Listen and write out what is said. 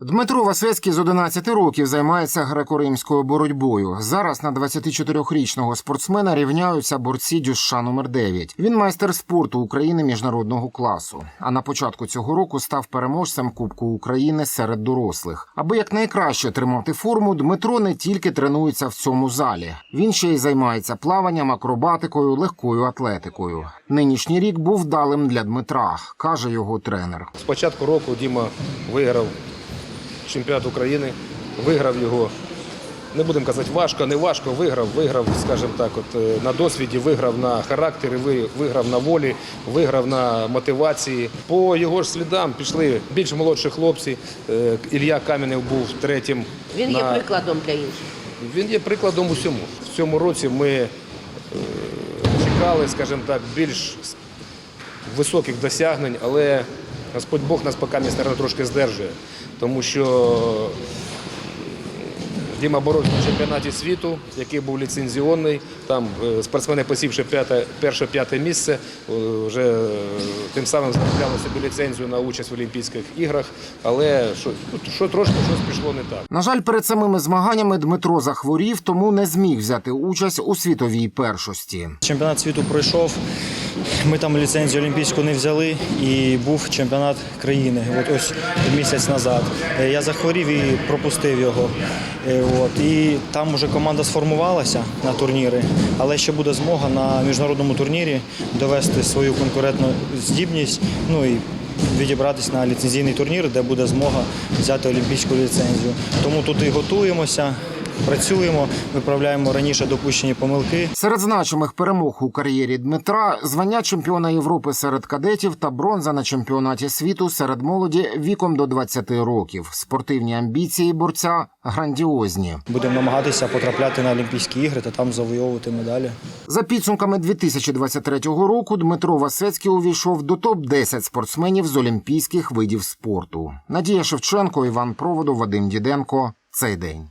Дмитро Васецький з 11 років займається греко-римською боротьбою. Зараз на 24-річного спортсмена рівняються борці дюша номер 9 Він майстер спорту України міжнародного класу. А на початку цього року став переможцем Кубку України серед дорослих. Аби якнайкраще тримати форму, Дмитро не тільки тренується в цьому залі. Він ще й займається плаванням, акробатикою, легкою атлетикою. Нинішній рік був вдалим для Дмитра, каже його тренер. З початку року Діма виграв чемпіонат України, виграв його. Не будемо казати важко, не важко, виграв, виграв, скажімо так, от е, на досвіді, виграв на характері, виграв на волі, виграв на мотивації. По його ж слідам пішли більш молодші хлопці. Е, Ілля Кам'янев був третім. Він є на- прикладом для інших. Він є прикладом усьому. В цьому році ми е, чекали, скажімо так, більш високих досягнень, але Господь Бог нас поки місце трошки здержує, тому що Діма боровся на чемпіонаті світу, який був ліцензіонний. Там е, спортсмени, посівши перше п'яте місце, е, вже е, тим самим заробляли собі ліцензію на участь в Олімпійських іграх. Але що, ну, що трошки щось пішло не так. На жаль, перед самими змаганнями Дмитро захворів, тому не зміг взяти участь у світовій першості. Чемпіонат світу пройшов. Ми там ліцензію олімпійську не взяли, і був чемпіонат країни. От ось місяць назад. Е, Я захворів і пропустив його. Е, От і там вже команда сформувалася на турніри, але ще буде змога на міжнародному турнірі довести свою конкурентну здібність. Ну і відібратися на ліцензійний турнір, де буде змога взяти олімпійську ліцензію. Тому тут і готуємося, працюємо, виправляємо раніше допущені помилки. Серед значимих перемог у кар'єрі Дмитра звання чемпіона Європи серед кадетів та бронза на чемпіонаті світу серед молоді віком до 20 років. Спортивні амбіції борця грандіозні. Будемо намагатися потрапляти на Олімпійські ігри та там завойовувати медалі. За підсумками 2023 року Дмитро Васецький увійшов до топ 10 спортсменів з олімпійських видів спорту. Надія Шевченко, Іван Проводов, Вадим Діденко. Цей день.